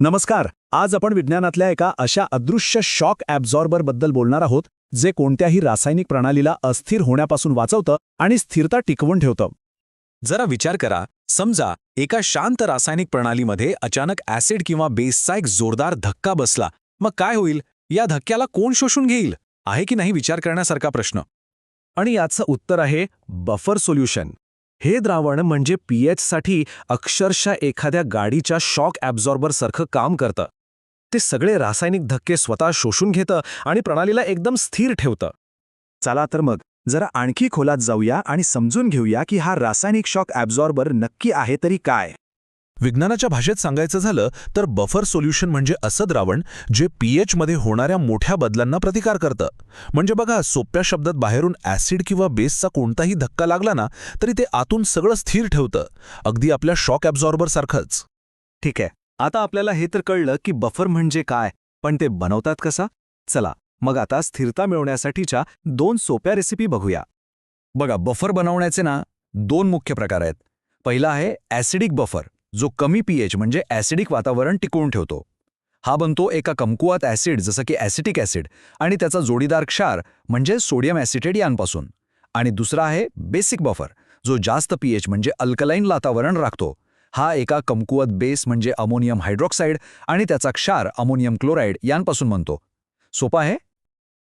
नमस्कार आज आपण विज्ञानातल्या एका अशा अदृश्य शॉक ॲब्झॉर्बरबद्दल बोलणार आहोत जे कोणत्याही रासायनिक प्रणालीला अस्थिर होण्यापासून वाचवतं आणि स्थिरता टिकवून ठेवतं. जरा विचार करा समजा एका शांत रासायनिक प्रणालीमध्ये अचानक ॲसिड किंवा बेसचा एक जोरदार धक्का बसला मग काय होईल? या धक्क्याला कोण शोषून घेईल? आहे की नाही विचार करण्यासारखा प्रश्न? आणि याचं उत्तर आहे बफर सोल्युशन. हे द्रावण म्हणजे पीएचसाठी अक्षरशः एखाद्या गाडीच्या शॉक ॲब्झॉर्बरसारखं काम करतं. ते सगळे रासायनिक धक्के स्वतः शोषून घेतं आणि प्रणालीला एकदम स्थिर ठेवतं. चला तर मग जरा आणखी खोलात जाऊया आणि समजून घेऊया की हा रासायनिक शॉक ॲब्झॉर्बर नक्की आहे तरी काय. विज्ञानाच्या भाषेत सांगायचं झालं तर बफर सोल्युशन म्हणजे असं द्रावण जे पीएच मध्ये होणाऱ्या मोठ्या बदलांना प्रतिकार करतं. म्हणजे बघा सोप्या शब्दात बाहेरून ॲसिड किंवा बेसचा कोणताही धक्का लागला ना तरी ते आतून सगळं स्थिर ठेवतं. अगदी आपल्या शॉक ॲब्झॉर्बरसारखंच ठीक आहे. आता आपल्याला हे तर कळलं की बफर म्हणजे काय पण ते बनवतात कसा? चला मग आता स्थिरता मिळवण्यासाठीच्या दोन सोप्या रेसिपी बघूया. बघा बफर बनवण्याचे ना दोन मुख्य प्रकार आहेत. पहिला आहे ॲसिडिक बफर. जो कमी पीएच म्हणजे ॲसिडिक वातावरण टिकवून ठेवतो. हा बनतो एका कमकुवत ॲसिड जसं की ॲसिटिक ॲसिड आणि त्याचा जोडीदार क्षार म्हणजे सोडियम ॲसिटेड यांपासून. आणि दुसरा आहे बेसिक बफर जो जास्त पीएच म्हणजे अल्कलाईन वातावरण राखतो. हा एका कमकुवत बेस म्हणजे अमोनियम हायड्रॉक्साईड आणि त्याचा क्षार अमोनियम क्लोराईड यांपासून बनतो. सोपा आहे?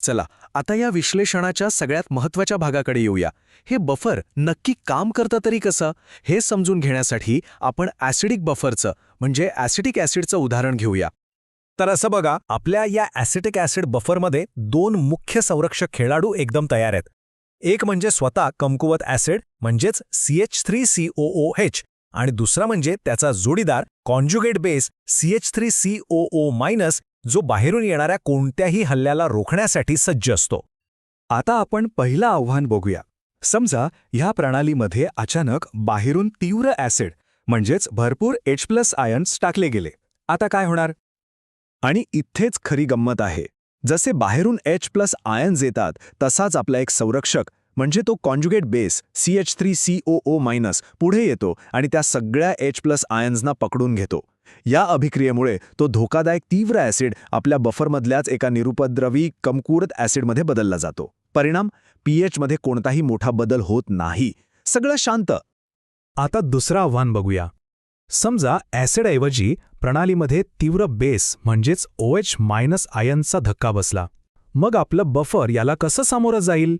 चला आता या विश्लेषणाच्या सगळ्यात महत्त्वाच्या भागाकडे येऊया. हे बफर नक्की काम करतं तरी कसं? हे समजून घेण्यासाठी आपण ॲसिडिक बफरचं म्हणजे ॲसिटिक ॲसिडचं उदाहरण घेऊया. तर असं बघा आपल्या या ॲसिटिक ॲसिड बफरमध्ये दोन मुख्य संरक्षक खेळाडू एकदम तयार आहेत. एक म्हणजे स्वतः कमकुवत ॲसिड म्हणजेच C H three C O O H आणि दुसरा म्हणजे त्याचा जोडीदार conjugate base C H three C O O minus जो बाहेरून येणाऱ्या कोणत्याही हल्ल्याला रोखण्यासाठी सज्ज असतो. आता आपण पहिलं आव्हान बघूया. समजा ह्या प्रणालीमध्ये अचानक बाहेरून तीव्र ॲसिड म्हणजेच भरपूर एच प्लस आयन्स टाकले गेले. आता काय होणार? आणि इथेच खरी गंमत आहे. जसे बाहेरून एच प्लस आयन्स येतात तसाच आपला एक संरक्षक म्हणजे तो conjugate base C H three C O O minus पुढे येतो आणि त्या सगळ्या एच प्लस आयन्सना पकडून घेतो. या अभिक्रियेमुळे तो धोकादायक तीव्र ॲसिड आपल्या बफरमधल्याच एका निरुपद्रवी कमकुरत ॲसिडमध्ये बदलला जातो. परिणाम? पीएचमध्ये कोणताही मोठा बदल होत नाही. सगळं शांत. आता दुसरं आव्हान बघूया. समजा ॲसिडऐवजी प्रणालीमध्ये तीव्र बेस म्हणजेच ओ एच मायनस आयनचा धक्का बसला. मग आपलं बफर याला कसं सामोरं जाईल?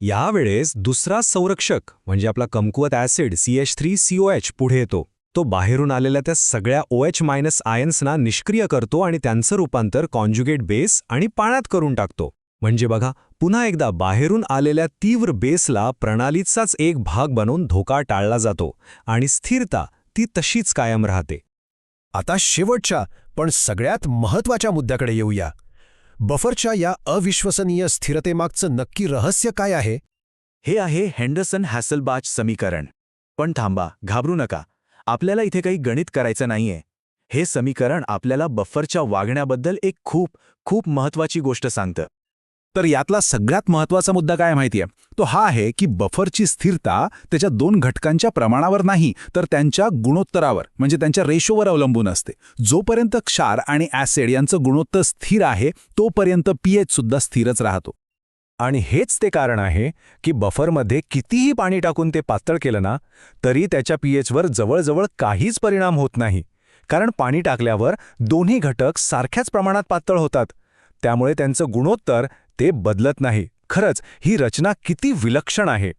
यावेळेस दुसरा संरक्षक म्हणजे आपला कमकुवत acid C H three C O H पुढे येतो. तो बाहेरून आलेल्या त्या सगळ्या ओ एच मायनस आयन्सना निष्क्रिय करतो आणि त्यांचं रूपांतर कॉन्ज्युगेट बेस आणि पाण्यात करून टाकतो. म्हणजे बघा पुन्हा एकदा बाहेरून आलेल्या तीव्र बेसला प्रणालीचाच एक भाग बनवून धोका टाळला जातो आणि स्थिरता ती तशीच कायम राहते. आता शेवटच्या पण सगळ्यात महत्त्वाच्या मुद्द्याकडे येऊया. बफरच्या या अविश्वसनीय स्थिरतेमागचं नक्की रहस्य काय आहे? हे आहे हेंडरसन हॅसलबाच समीकरण. पण थांबा घाबरू नका. आपल्याला इथे काही गणित करायचं नाहीये. हे समीकरण आपल्याला बफरच्या वागण्याबद्दल एक खूप खूप महत्वाची गोष्ट सांगतं. तर यातला सगळ्यात महत्त्वाचा मुद्दा काय माहितीये? तो हा आहे की बफरची स्थिरता त्याच्या दोन घटकांच्या प्रमाणावर नाही तर त्यांच्या गुणोत्तरावर म्हणजे त्यांच्या रेशोवर अवलंबून असते. जोपर्यंत क्षार आणि ॲसिड यांचं गुणोत्तर स्थिर आहे तोपर्यंत पीएच सुद्धा स्थिरच राहतो. आणि हेच ते कारण आहे की बफरमध्ये कितीही पाणी टाकून ते पातळ केलं ना तरी त्याच्या पीएचवर जवळजवळ काहीच परिणाम होत नाही. कारण पाणी टाकल्यावर दोन्ही घटक सारख्याच प्रमाणात पातळ होतात. त्यामुळे त्यांचं गुणोत्तर ते बदलत नाही. खरंच ही रचना किती विलक्षण आहे.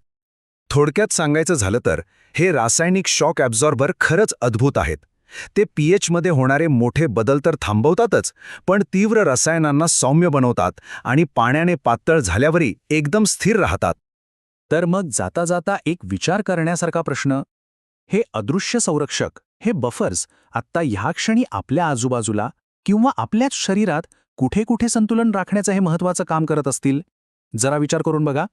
थोडक्यात सांगायचं झालं तर हे रासायनिक शॉक ॲब्झॉर्बर खरंच अद्भुत आहेत. ते पीएचमध्ये होणारे मोठे बदल तर थांबवतातच पण तीव्र रसायनांना सौम्य बनवतात आणि पाण्याने पातळ झाल्यावरही एकदम स्थिर राहतात. तर मग जाता जाता एक विचार करण्यासारखा प्रश्न हे अदृश्य संरक्षक हे बफर्स आत्ता ह्या क्षणी आपल्या आजूबाजूला किंवा आपल्याच शरीरात कुठे कुठे संतुलन राखण्याचं हे महत्त्वाचं काम करत असतील? जरा विचार करून बघा.